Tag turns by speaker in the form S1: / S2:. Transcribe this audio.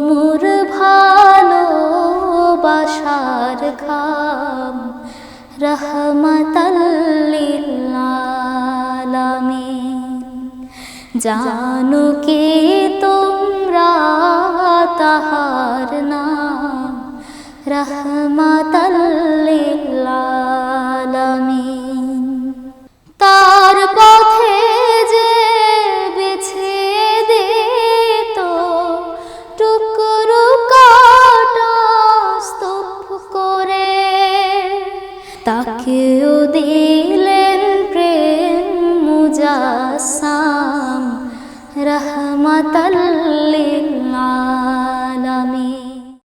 S1: মোর ভালো বাসার খাম রহমতালামে জানো কে তোমরা তাহার নাম রহমতাল্লা তাকেও দিলেন প্রেম মুজাসাম রহমতল